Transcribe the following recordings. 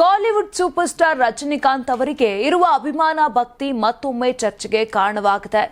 Kollywood super star Rajinikanth ಅವರಿಗೆ ಇರುವ ಅಭಿಮಾನ, ಭಕ್ತಿ ಮತ್ತೊಮ್ಮೆ ಚರ್ಚೆಗೆ ಕಾರಣವಾಗಿದೆ.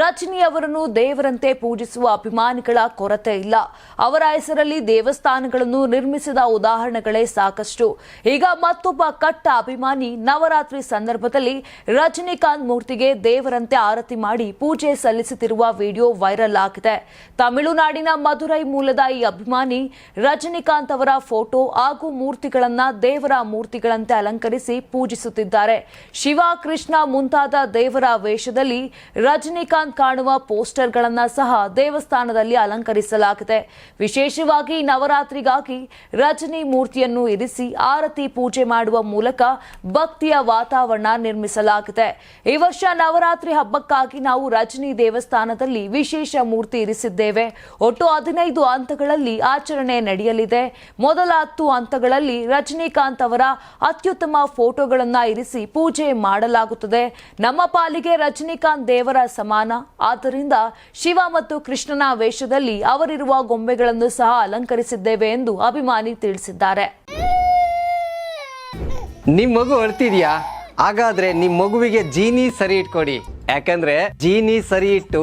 ರಜನಿ ಅವರನ್ನು ದೇವರಂತೆ ಪೂಜಿಸುವ ಅಭಿಮಾನಿಗಳ ಕೊರತೆ ಇಲ್ಲ. ಅವರ ಹೆಸರಲ್ಲಿ ದೇವಸ್ಥಾನಗಳನ್ನು ನಿರ್ಮಿಸಿದ ಉದಾಹರಣೆಗಳೇ ಸಾಕಷ್ಟು. ಈಗ ಮತ್ತೊಬ್ಬ ಕಟ್ಟ ಅಭಿಮಾನಿ ನವರಾತ್ರಿ ಸಂದರ್ಭದಲ್ಲಿ ರಜನಿಕಾಂತ್ ಮೂರ್ತಿಗೆ ದೇವರಂತೆ ಆರತಿ ಮಾಡಿ ಪೂಜೆ ಸಲ್ಲಿಸುತ್ತಿರುವ ವಿಡಿಯೋ ವೈರಲ್ ಆಗಿದೆ. ತಮಿಳುನಾಡಿನ ಮಧುರೈ ಮೂಲದ ಈ ಅಭಿಮಾನಿ ರಜನಿಕಾಂತ್ ಅವರ ಫೋಟೋ ಹಾಗೂ ಮೂರ್ತಿಗಳನ್ನ ದೇವರ ಮೂರ್ತಿಗಳಂತೆ ಅಲಂಕರಿಸಿ ಪೂಜಿಸುತ್ತಿದ್ದಾರೆ. ಶಿವ, ಕೃಷ್ಣ ಮುಂತಾದ ದೇವರ ವೇಷದಲ್ಲಿ ರಜನಿಕಾಂತ್ ಕಾಣುವ ಪೋಸ್ಟರ್ಗಳನ್ನ ಸಹ ದೇವಸ್ಥಾನದಲ್ಲಿ ಅಲಂಕರಿಸಲಾಗಿದೆ. ವಿಶೇಷವಾಗಿ ನವರಾತ್ರಿಗಾಗಿ ರಜನಿ ಮೂರ್ತಿಯನ್ನು ಇರಿಸಿ ಆರತಿ ಪೂಜೆ ಮಾಡುವ ಮೂಲಕ ಭಕ್ತಿಯ ವಾತಾವರಣ ನಿರ್ಮಿಸಲಾಗಿದೆ. ಈ ವರ್ಷ ನವರಾತ್ರಿ ಹಬ್ಬಕ್ಕಾಗಿ ನಾವು ರಜನಿ ದೇವಸ್ಥಾನದಲ್ಲಿ ವಿಶೇಷ ಮೂರ್ತಿ ಇರಿಸಿದ್ದೇವೆ. ಒಟ್ಟು ಹದಿನೈದು ಹಂತಗಳಲ್ಲಿ ಆಚರಣೆ ನಡೆಯಲಿದೆ. ಮೊದಲ ಹತ್ತು ಹಂತಗಳಲ್ಲಿ ರಜನಿಕಾಂತ್ ಅವರ ಅತ್ಯುತ್ತಮ ಫೋಟೋಗಳನ್ನ ಇರಿಸಿ ಪೂಜೆ ಮಾಡಲಾಗುತ್ತದೆ. ನಮ್ಮ ಪಾಲಿಗೆ ರಜನಿಕಾಂತ್ ದೇವರ ಸಮಾನ. ಆದ್ದರಿಂದ ಶಿವ ಮತ್ತು ಕೃಷ್ಣನ ವೇಷದಲ್ಲಿ ಅವರಿರುವ ಗೊಂಬೆಗಳನ್ನು ಸಹ ಅಲಂಕರಿಸಿದ್ದೇವೆ ಎಂದು ಅಭಿಮಾನಿ ತಿಳಿಸಿದ್ದಾರೆ. ನಿಮ್ ಮಗು ಅಳ್ತಿದ್ಯಾ? ಹಾಗಾದ್ರೆ ನಿಮ್ ಮಗುವಿಗೆ ಜೀನಿ ಸರಿ ಇಟ್ಕೊಡಿ. ಯಾಕಂದ್ರೆ ಜೀನಿ ಸರಿ ಇಟ್ಟು